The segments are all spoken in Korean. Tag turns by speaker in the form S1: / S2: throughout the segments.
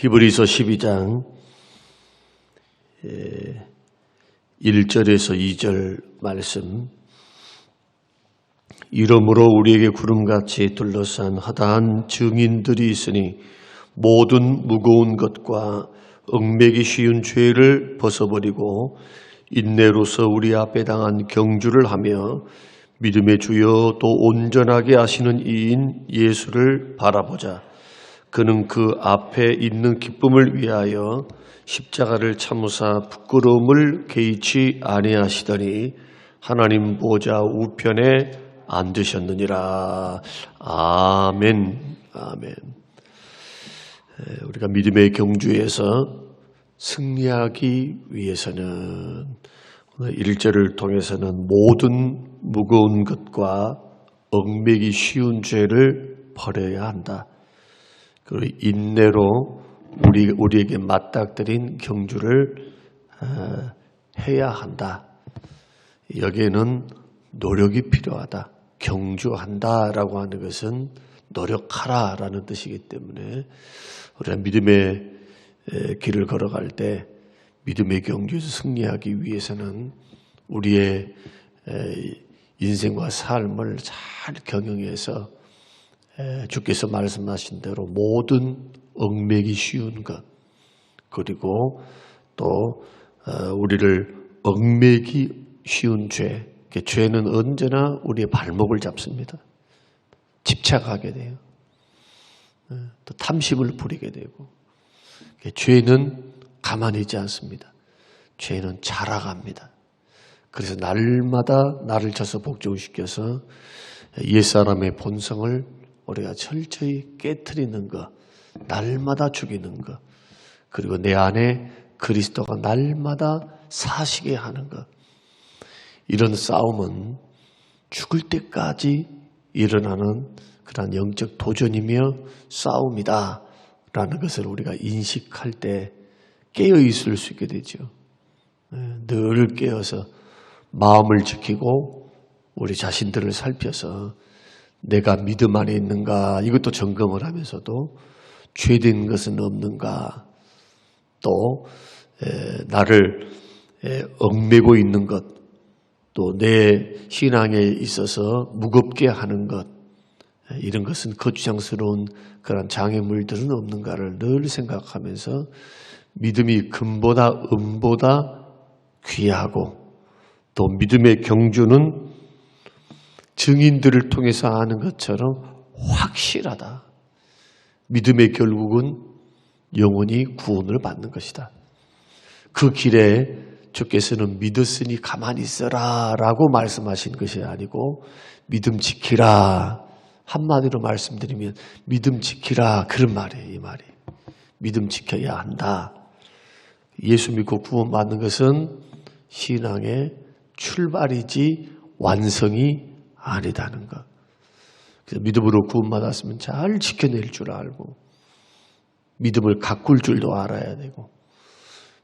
S1: 히브리서 12장 1절에서 2절 말씀 이러므로 우리에게 구름같이 둘러싼 허다한 증인들이 있으니 모든 무거운 것과 얽매기 쉬운 죄를 벗어버리고 인내로서 우리 앞에 당한 경주를 하며 믿음의 주여 또 온전하게 하시는 이인 예수를 바라보자. 그는 그 앞에 있는 기쁨을 위하여 십자가를 참으사 부끄러움을 개의치 아니하시더니 하나님 보좌 우편에 앉으셨느니라. 아멘. 아멘. 우리가 믿음의 경주에서 승리하기 위해서는 1절을 통해서는 모든 무거운 것과 얽매기 쉬운 죄를 버려야 한다. 그리고 인내로 우리, 우리에게 맞닥뜨린 경주를 어, 해야 한다. 여기에는 노력이 필요하다. 경주한다라고 하는 것은 노력하라라는 뜻이기 때문에 우리가 믿음의 길을 걸어갈 때 믿음의 경주에서 승리하기 위해서는 우리의 인생과 삶을 잘 경영해서 주께서 말씀하신 대로 모든 얽매기 쉬운 것 그리고 또 어, 우리를 얽매기 쉬운 죄 죄는 언제나 우리의 발목을 잡습니다. 집착하게 돼요. 어, 또 탐심을 부리게 되고 죄는 가만히 있지 않습니다. 죄는 자라갑니다. 그래서 날마다 나를 쳐서 복종시켜서 옛사람의 본성을 우리가 철저히 깨뜨리는 것, 날마다 죽이는 것, 그리고 내 안에 그리스도가 날마다 사시게 하는 것. 이런 싸움은 죽을 때까지 일어나는 그러한 영적 도전이며 싸움이다. 라는 것을 우리가 인식할 때 깨어 있을 수 있게 되죠. 네, 늘 깨어서 마음을 지키고 우리 자신들을 살펴서 내가 믿음 안에 있는가? 이것도 점검을 하면서도 죄된 것은 없는가? 또 나를 얽매고 있는 것 또 내 신앙에 있어서 무겁게 하는 것 이런 것은 거추장스러운 그런 장애물들은 없는가를 늘 생각하면서 믿음이 금보다 음보다 귀하고 또 믿음의 경주는 증인들을 통해서 아는 것처럼 확실하다. 믿음의 결국은 영원히 구원을 받는 것이다. 그 길에 주께서는 믿었으니 가만히 있어라 라고 말씀하신 것이 아니고 믿음 지키라 한마디로 말씀드리면 믿음 지키라 그런 말이에요. 이 말이. 믿음 지켜야 한다. 예수 믿고 구원받는 것은 신앙의 출발이지 완성이 아니다는 것. 그래서 믿음으로 구원받았으면 잘 지켜낼 줄 알고 믿음을 가꿀 줄도 알아야 되고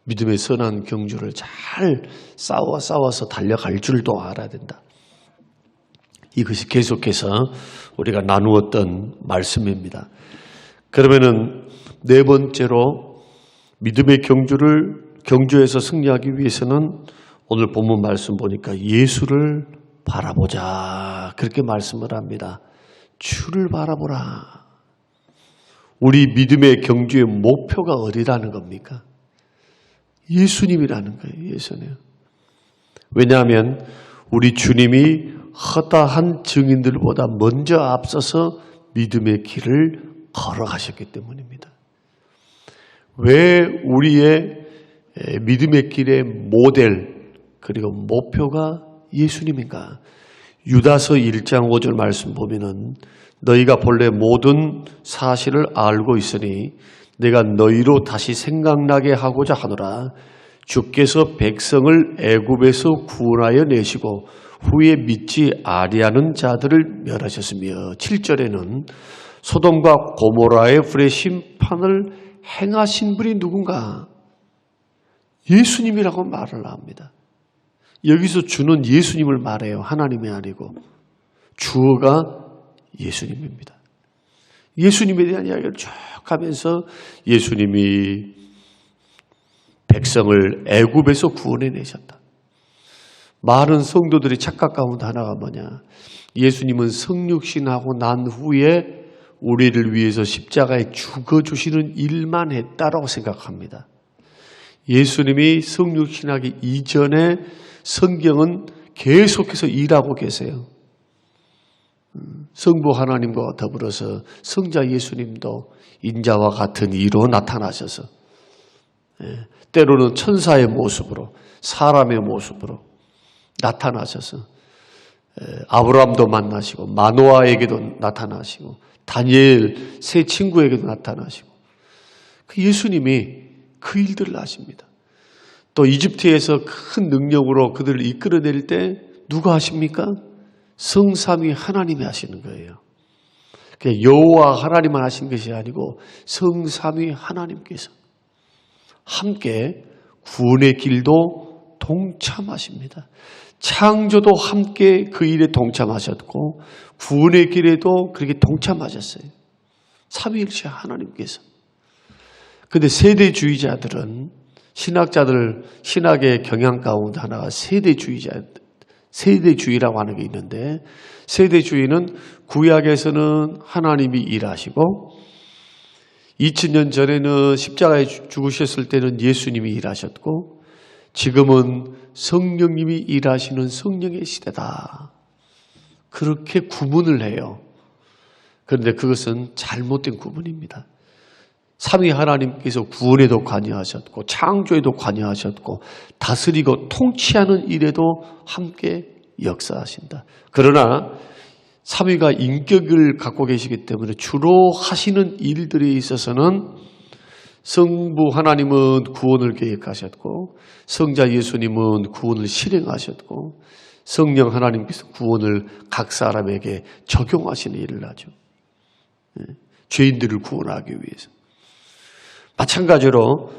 S1: 믿음의 선한 경주를 잘 싸워 싸워서 달려갈 줄도 알아야 된다. 이것이 계속해서 우리가 나누었던 말씀입니다. 그러면은 네 번째로 믿음의 경주를 경주에서 승리하기 위해서는 오늘 본문 말씀 보니까 예수를 바라보자. 그렇게 말씀을 합니다. 주를 바라보라. 우리 믿음의 경주의 목표가 어디라는 겁니까? 예수님이라는 거예요. 예수님. 왜냐하면 우리 주님이 허다한 증인들보다 먼저 앞서서 믿음의 길을 걸어가셨기 때문입니다. 왜 우리의 믿음의 길의 모델 그리고 목표가 예수님인가? 유다서 1장 5절 말씀 보면은 너희가 본래 모든 사실을 알고 있으니 내가 너희로 다시 생각나게 하고자 하노라. 주께서 백성을 애굽에서 구원하여 내시고 후에 믿지 아리하는 자들을 멸하셨으며 7절에는 소돔과 고모라의 불의 심판을 행하신 분이 누군가? 예수님이라고 말을 합니다. 여기서 주는 예수님을 말해요. 하나님이 아니고 주어가 예수님입니다. 예수님에 대한 이야기를 쭉 하면서 예수님이 백성을 애굽에서 구원해 내셨다. 많은 성도들이 착각 가운데 하나가 뭐냐? 예수님은 성육신하고 난 후에 우리를 위해서 십자가에 죽어 주시는 일만 했다라고 생각합니다. 예수님이 성육신하기 이전에 성경은 계속해서 일하고 계세요. 음, 성부 하나님과 더불어서 성자 예수님도 인자와 같은 이로 나타나셔서 예, 때로는 천사의 모습으로 사람의 모습으로 나타나셔서 예, 아브라함도 만나시고 마노아에게도 나타나시고 다니엘 세 친구에게도 나타나시고 그 예수님이 그 일들을 하십니다. 또 이집트에서 큰 능력으로 그들을 이끌어낼 때 누가 하십니까? 성삼위 하나님이 하시는 거예요. 여호와 하나님만 하신 것이 아니고 성삼위 하나님께서 함께 구원의 길도 동참하십니다. 창조도 함께 그 일에 동참하셨고 구원의 길에도 그렇게 동참하셨어요. 삼위일체 하나님께서. 근데 세대주의자들은 신학자들 신학의 경향 가운데 하나가 세대주의자 세대주의라고 하는 게 있는데 세대주의는 구약에서는 하나님이 일하시고 2000년 전에는 십자가에 죽으셨을 때는 예수님이 일하셨고 지금은 성령님이 일하시는 성령의 시대다. 그렇게 구분을 해요. 그런데 그것은 잘못된 구분입니다. 삼위 하나님께서 구원에도 관여하셨고 창조에도 관여하셨고 다스리고 통치하는 일에도 함께 역사하신다. 그러나 삼위가 인격을 갖고 계시기 때문에 주로 하시는 일들에 있어서는 성부 하나님은 구원을 계획하셨고 성자 예수님은 구원을 실행하셨고 성령 하나님께서 구원을 각 사람에게 적용하시는 일을 하죠. 예, 죄인들을 구원하기 위해서. 마찬가지로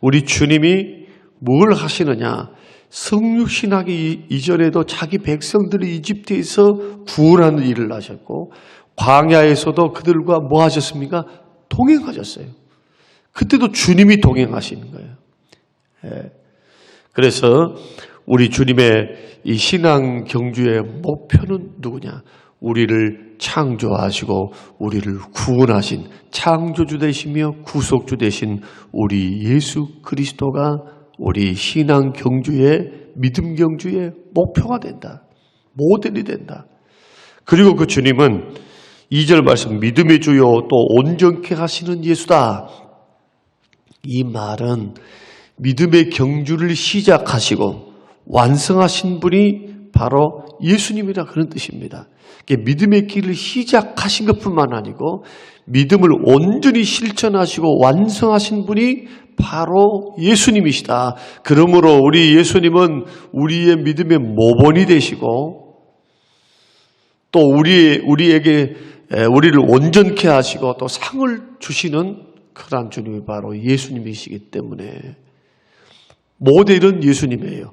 S1: 우리 주님이 뭘 하시느냐? 성육신하기 이전에도 자기 백성들을 이집트에서 구원하는 일을 하셨고 광야에서도 그들과 뭐 하셨습니까? 동행하셨어요. 그때도 주님이 동행하시는 거예요. 예. 그래서 우리 주님의 이 신앙 경주의 목표는 누구냐? 우리를 창조하시고 우리를 구원하신 창조주 되시며 구속주 되신 우리 예수 그리스도가 우리 신앙 경주의 믿음 경주의 목표가 된다. 모델이 된다. 그리고 그 주님은 2절 말씀 믿음의 주요 또 온전케 하시는 예수다. 이 말은 믿음의 경주를 시작하시고 완성하신 분이 바로 예수님이라 그런 뜻입니다. 믿음의 길을 시작하신 것뿐만 아니고 믿음을 온전히 실천하시고 완성하신 분이 바로 예수님이시다. 그러므로 우리 예수님은 우리의 믿음의 모본이 되시고 또 우리 우리에게 우리를 온전케 하시고 또 상을 주시는 그러한 주님이 바로 예수님이시기 때문에 모델은 예수님이에요.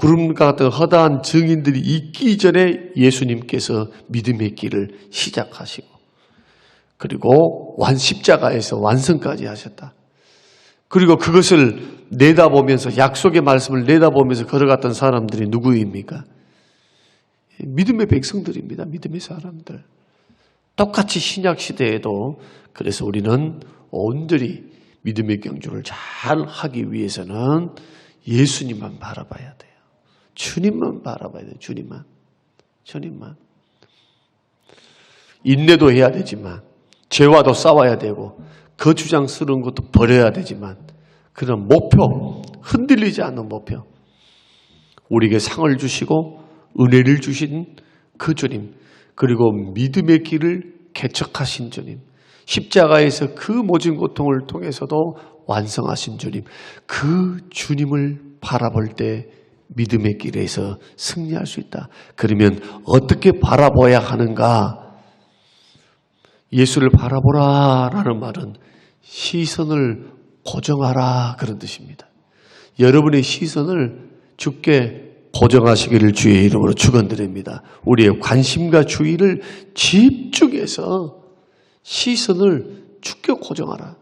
S1: 구름과 같은 허다한 증인들이 있기 전에 예수님께서 믿음의 길을 시작하시고 그리고 완 십자가에서 완성까지 하셨다. 그리고 그것을 내다보면서 약속의 말씀을 내다보면서 걸어갔던 사람들이 누구입니까? 믿음의 백성들입니다. 믿음의 사람들. 똑같이 신약 시대에도 그래서 우리는 온전히 믿음의 경주를 잘 하기 위해서는 예수님만 바라봐야 돼요. 주님만 바라봐야 돼요. 주님만. 주님만. 인내도 해야 되지만 죄와도 싸워야 되고 거주장스러운 것도 버려야 되지만 그런 목표, 흔들리지 않는 목표. 우리에게 상을 주시고 은혜를 주신 그 주님, 그리고 믿음의 길을 개척하신 주님, 십자가에서 그 모진 고통을 통해서도 완성하신 주님, 그 주님을 바라볼 때 믿음의 길에서 승리할 수 있다. 그러면 어떻게 바라봐야 하는가? 예수를 바라보라 라는 말은 시선을 고정하라 그런 뜻입니다. 여러분의 시선을 주께 고정하시기를 주의 이름으로 축원드립니다. 우리의 관심과 주의를 집중해서 시선을 주께 고정하라.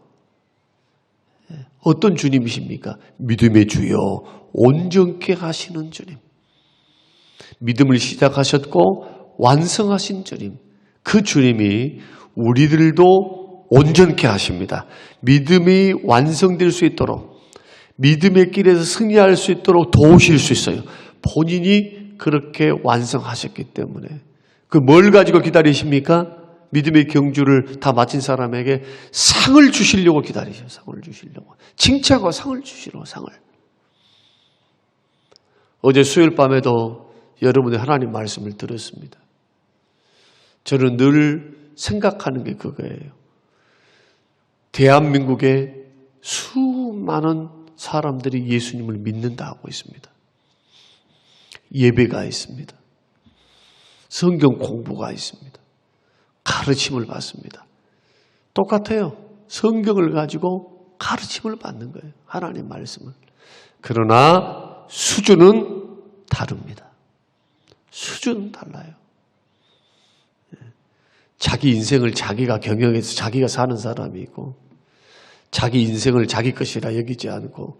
S1: 예, 어떤 주님이십니까? 믿음의 주여 온전케 하시는 주님. 믿음을 시작하셨고 완성하신 주님. 그 주님이 우리들도 온전케 하십니다. 믿음이 완성될 수 있도록 믿음의 길에서 승리할 수 있도록 도우실 수 있어요. 본인이 그렇게 완성하셨기 때문에 그 뭘 가지고 기다리십니까? 믿음의 경주를 다 마친 사람에게 상을 주시려고 기다리셔. 상을 주시려고. 칭찬과 상을 주시려고 상을. 어제 수요일 밤에도 여러분의 하나님 말씀을 들었습니다. 저는 늘 생각하는 게 그거예요. 대한민국에 수많은 사람들이 예수님을 믿는다 하고 있습니다. 예배가 있습니다. 성경 공부가 있습니다. 가르침을 받습니다. 똑같아요. 성경을 가지고 가르침을 받는 거예요. 하나님 말씀을. 그러나 수준은 다릅니다. 수준은 달라요. 예. 자기 인생을 자기가 경영해서 자기가 사는 사람이 있고 자기 인생을 자기 것이라 여기지 않고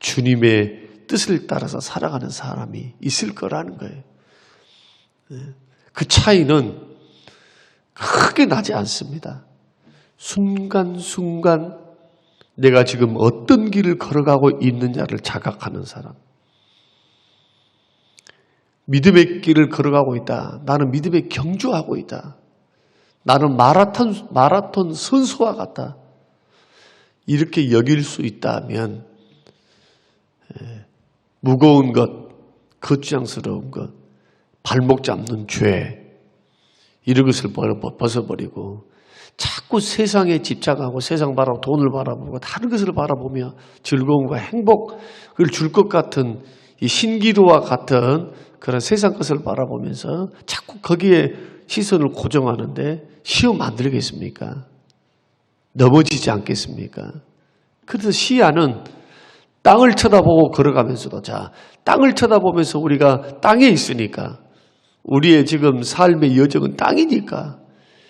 S1: 주님의 뜻을 따라서 살아가는 사람이 있을 거라는 거예요. 예. 그 차이는 크게 나지 않습니다. 순간순간 내가 지금 어떤 길을 걸어가고 있느냐를 자각하는 사람. 믿음의 길을 걸어가고 있다. 나는 믿음의 경주하고 있다. 나는 마라톤, 마라톤 선수와 같다. 이렇게 여길 수 있다면, 예, 무거운 것, 거추장스러운 것, 발목 잡는 죄, 이런 것을 벗어버리고, 자꾸 세상에 집착하고 세상 바라보고 돈을 바라보고 다른 것을 바라보며 즐거움과 행복을 줄 것 같은 이 신기루와 같은 그런 세상 것을 바라보면서 자꾸 거기에 시선을 고정하는데 시험 안 들겠습니까? 넘어지지 않겠습니까? 그래서 시야는 땅을 쳐다보고 걸어가면서도 자, 땅을 쳐다보면서 우리가 땅에 있으니까 우리의 지금 삶의 여정은 땅이니까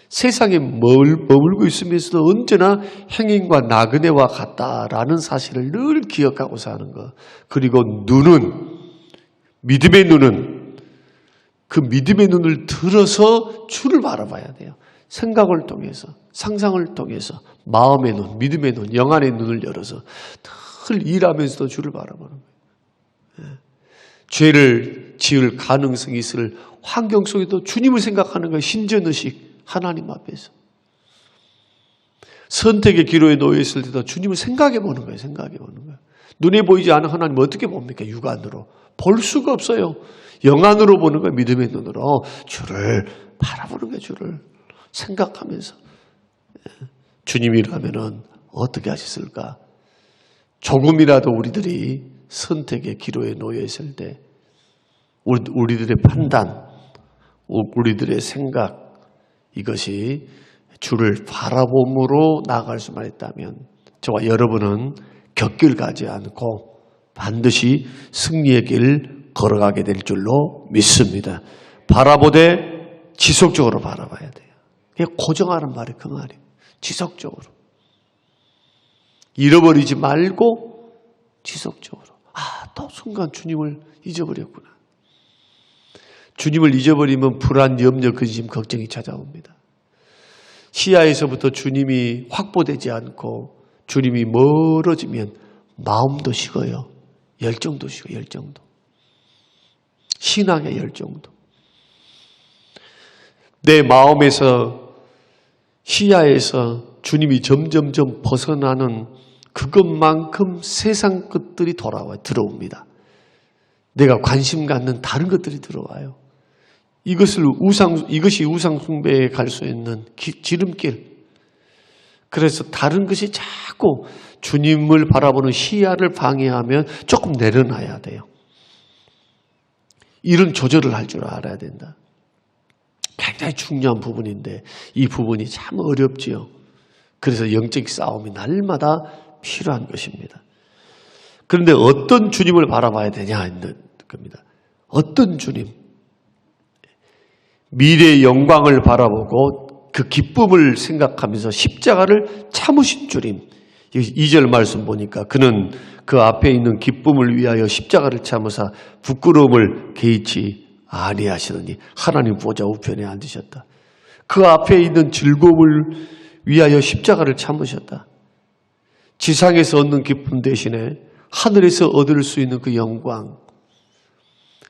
S1: 세상에 머물고 있으면서도 언제나 행인과 나그네와 같다라는 사실을 늘 기억하고 사는 것. 그리고 눈은, 믿음의 눈은 그 믿음의 눈을 들어서 주를 바라봐야 돼요. 생각을 통해서, 상상을 통해서, 마음의 눈, 믿음의 눈, 영안의 눈을 열어서 늘 일하면서도 주를 바라보는 거예요. 예. 죄를 지을 가능성이 있을 환경 속에도 주님을 생각하는 거예요. 신전 의식. 하나님 앞에서. 선택의 기로에 놓여 있을 때도 주님을 생각해 보는 거예요. 생각해 보는 거예요. 눈에 보이지 않는 하나님 어떻게 봅니까? 육안으로. 볼 수가 없어요. 영안으로 보는 거예요. 믿음의 눈으로. 주를 바라보는 거예요. 주를. 생각하면서. 예. 주님이라면은 어떻게 하셨을까? 조금이라도 우리들이 선택의 기로에 놓여 있을 때 우리들의 판단, 우리들의 생각, 이것이 주를 바라봄으로 나아갈 수만 있다면 저와 여러분은 격길 가지 않고 반드시 승리의 길 걸어가게 될 줄로 믿습니다. 바라보되 지속적으로 바라봐야 돼요. 고정하는 말이 그 말이에요. 지속적으로. 잃어버리지 말고 지속적으로. 아, 또 순간 주님을 잊어버렸구나. 주님을 잊어버리면 불안, 염려, 근심, 걱정이 찾아옵니다. 시야에서부터 주님이 확보되지 않고 주님이 멀어지면 마음도 식어요. 열정도 식어요. 열정도. 신앙의 열정도. 내 마음에서 시야에서 주님이 점점점 벗어나는 그것만큼 세상 것들이 돌아와요. 들어옵니다. 내가 관심 갖는 다른 것들이 들어와요. 이것을 우상, 이것이 우상 숭배에 갈 수 있는 기, 지름길. 그래서 다른 것이 자꾸 주님을 바라보는 시야를 방해하면 조금 내려놔야 돼요. 이런 조절을 할 줄 알아야 된다. 굉장히 중요한 부분인데 이 부분이 참 어렵지요. 그래서 영적 싸움이 날마다 필요한 것입니다. 그런데 어떤 주님을 바라봐야 되냐 있는 겁니다. 어떤 주님? 미래의 영광을 바라보고 그 기쁨을 생각하면서 십자가를 참으신 줄임. 2절 말씀 보니까 그는 그 앞에 있는 기쁨을 위하여 십자가를 참으사 부끄러움을 개의치 아니하시느니 하나님 보좌 우편에 앉으셨다. 그 앞에 있는 즐거움을 위하여 십자가를 참으셨다. 지상에서 얻는 기쁨 대신에 하늘에서 얻을 수 있는 그 영광,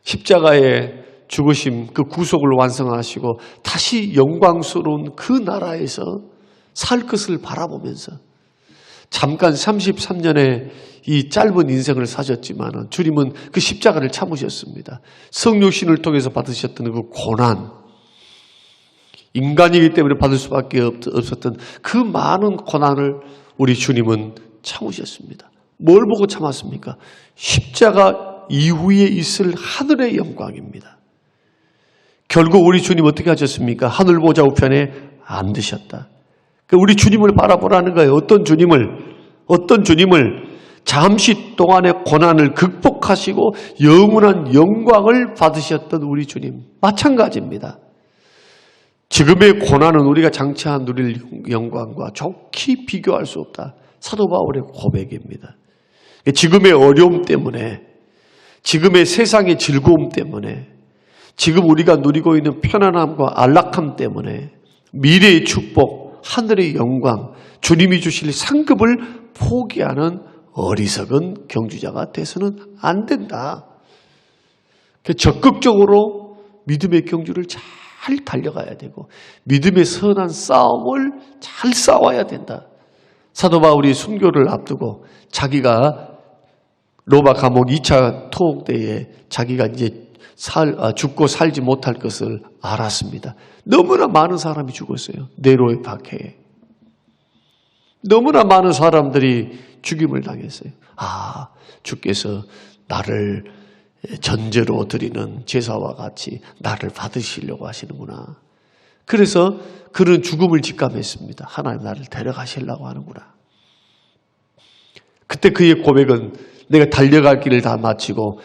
S1: 십자가의 죽으심, 그 구속을 완성하시고 다시 영광스러운 그 나라에서 살 것을 바라보면서 잠깐 33년의 이 짧은 인생을 사셨지만 주님은 그 십자가를 참으셨습니다. 성육신을 통해서 받으셨던 그 고난, 인간이기 때문에 받을 수밖에 없- 없었던 그 많은 고난을 우리 주님은 참으셨습니다. 뭘 보고 참았습니까? 십자가 이후에 있을 하늘의 영광입니다. 결국 우리 주님 어떻게 하셨습니까? 하늘 보좌 우편에 앉으셨다. 그 우리 주님을 바라보라는 거예요. 어떤 주님을, 어떤 주님을 잠시 동안의 고난을 극복하시고 영원한 영광을 받으셨던 우리 주님. 마찬가지입니다. 지금의 고난은 우리가 장차 누릴 영광과 좋게 비교할 수 없다. 사도 바울의 고백입니다. 지금의 어려움 때문에, 지금의 세상의 즐거움 때문에, 지금 우리가 누리고 있는 편안함과 안락함 때문에 미래의 축복, 하늘의 영광, 주님이 주실 상급을 포기하는 어리석은 경주자가 돼서는 안 된다. 그 적극적으로 믿음의 경주를 잘 달려가야 되고 믿음의 선한 싸움을 잘 싸워야 된다. 사도 바울이 순교를 앞두고 자기가 로마 감옥 2차 투옥 때에 자기가 이제 살, 아, 죽고 살지 못할 것을 알았습니다. 너무나 많은 사람이 죽었어요. 네로의 박해에. 너무나 많은 사람들이 죽임을 당했어요. 아, 주께서 나를 전제로 드리는 제사와 같이 나를 받으시려고 하시는구나. 그래서 그는 죽음을 직감했습니다. 하나님 나를 데려가시려고 하는구나. 그때 그의 고백은 내가 달려갈 길을 다 마치고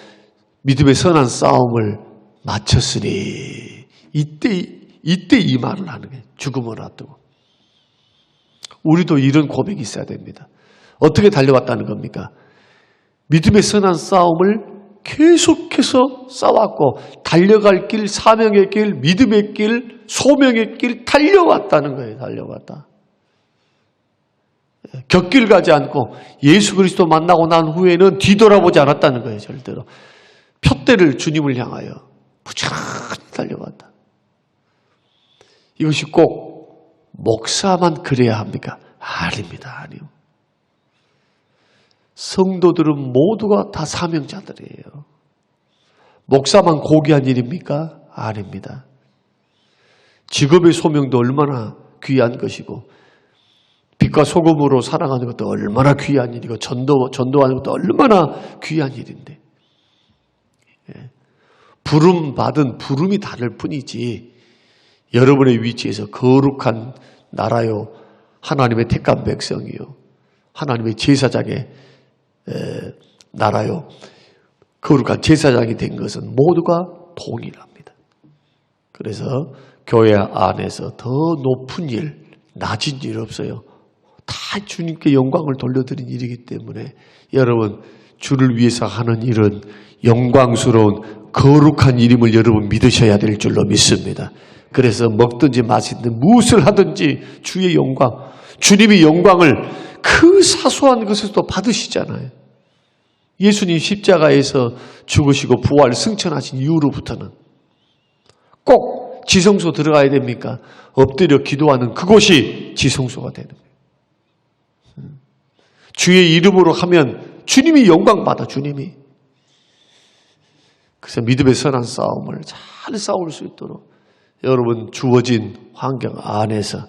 S1: 믿음의 선한 싸움을 마쳤으니 이때 이때 이 말을 하는 거예요. 죽음을 앞두고. 우리도 이런 고백이 있어야 됩니다. 어떻게 달려왔다는 겁니까? 믿음의 선한 싸움을 계속해서 싸웠고 달려갈 길, 사명의 길, 믿음의 길, 소명의 길 달려왔다는 거예요. 달려왔다. 곁길 가지 않고 예수 그리스도 만나고 난 후에는 뒤돌아보지 않았다는 거예요. 절대로. 표대를 주님을 향하여 부지런히 달려왔다. 이것이 꼭 목사만 그래야 합니까? 아닙니다. 아니요. 성도들은 모두가 다 사명자들이에요. 목사만 고귀한 일입니까? 아닙니다. 직업의 소명도 얼마나 귀한 것이고 빛과 소금으로 살아가는 것도 얼마나 귀한 일이고 전도 전도하는 것도 얼마나 귀한 일인데 예. 부름 받은 부름이 다를 뿐이지 여러분의 위치에서 거룩한 나라요 하나님의 택한 백성이요 하나님의 제사장의 에, 나라요 거룩한 제사장이 된 것은 모두가 동일합니다. 그래서 교회 안에서 더 높은 일, 낮은 일 없어요. 다 주님께 영광을 돌려드린 일이기 때문에 여러분 주를 위해서 하는 일은 영광스러운 거룩한 일임을 여러분 믿으셔야 될 줄로 믿습니다. 그래서 먹든지 마시든 무엇을 하든지 주의 영광, 주님이 영광을 그 사소한 것에서도 받으시잖아요. 예수님 십자가에서 죽으시고 부활 승천하신 이후로부터는 꼭 지성소 들어가야 됩니까? 엎드려 기도하는 그곳이 지성소가 되는 거예요. 주의 이름으로 하면 주님이 영광 받아 주님이. 그래서 믿음의 선한 싸움을 잘 싸울 수 있도록 여러분 주어진 환경 안에서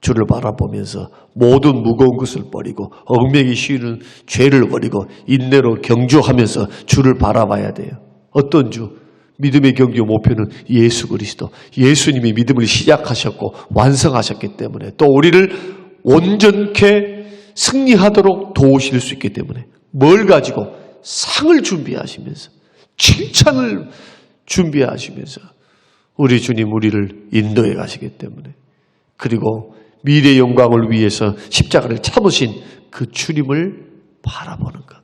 S1: 주를 바라보면서 모든 무거운 것을 버리고 얽매기 쉬는 죄를 버리고 인내로 경주하면서 주를 바라봐야 돼요. 어떤 주? 믿음의 경주 목표는 예수 그리스도. 예수님이 믿음을 시작하셨고 완성하셨기 때문에 또 우리를 온전케 승리하도록 도우실 수 있기 때문에 뭘 가지고 상을 준비하시면서 칭찬을 준비하시면서 우리 주님 우리를 인도해 가시기 때문에 그리고 미래 영광을 위해서 십자가를 참으신 그 주님을 바라보는 것.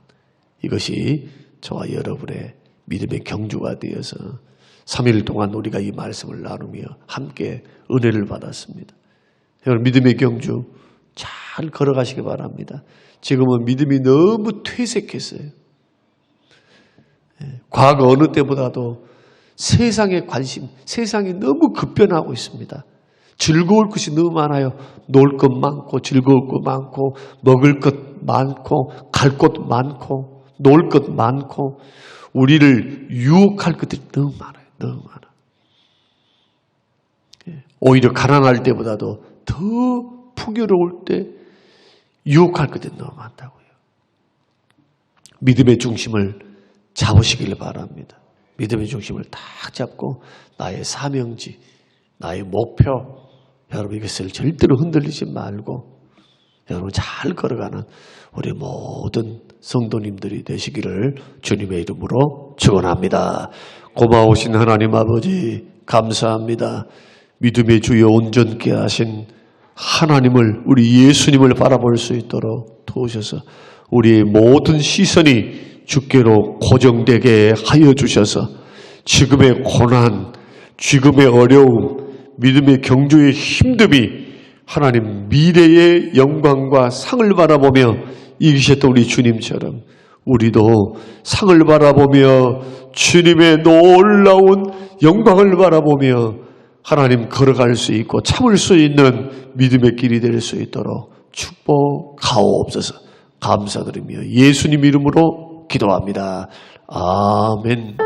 S1: 이것이 저와 여러분의 믿음의 경주가 되어서 3일 동안 우리가 이 말씀을 나누며 함께 은혜를 받았습니다. 여러분 믿음의 경주 잘 걸어가시기 바랍니다. 지금은 믿음이 너무 퇴색했어요. 예, 과거 어느 때보다도 세상에 관심, 세상이 너무 급변하고 있습니다. 즐거울 것이 너무 많아요. 놀 것 많고, 즐거울 것 많고, 먹을 것 많고, 갈 곳 많고, 놀 것 많고, 우리를 유혹할 것들이 너무 많아요. 너무 많아. 예, 오히려 가난할 때보다도 더 풍요로울 때 유혹할 것들이 너무 많다고요. 믿음의 중심을 잡으시길 바랍니다. 믿음의 중심을 딱 잡고 나의 사명지, 나의 목표, 여러분 이것을 절대로 흔들리지 말고 여러분 잘 걸어가는 우리 모든 성도님들이 되시기를 주님의 이름으로 축원합니다. 고마우신 하나님 아버지 감사합니다. 믿음의 주여 온전케 하신 하나님을 우리 예수님을 바라볼 수 있도록 도우셔서 우리의 모든 시선이 주께로 고정되게 하여 주셔서 지금의 고난, 지금의 어려움, 믿음의 경주의 힘듦이 하나님 미래의 영광과 상을 바라보며 이기셨던 우리 주님처럼 우리도 상을 바라보며 주님의 놀라운 영광을 바라보며 하나님 걸어갈 수 있고 참을 수 있는 믿음의 길이 될 수 있도록 축복하옵소서. 감사드리며 예수님 이름으로 기도합니다. 아멘.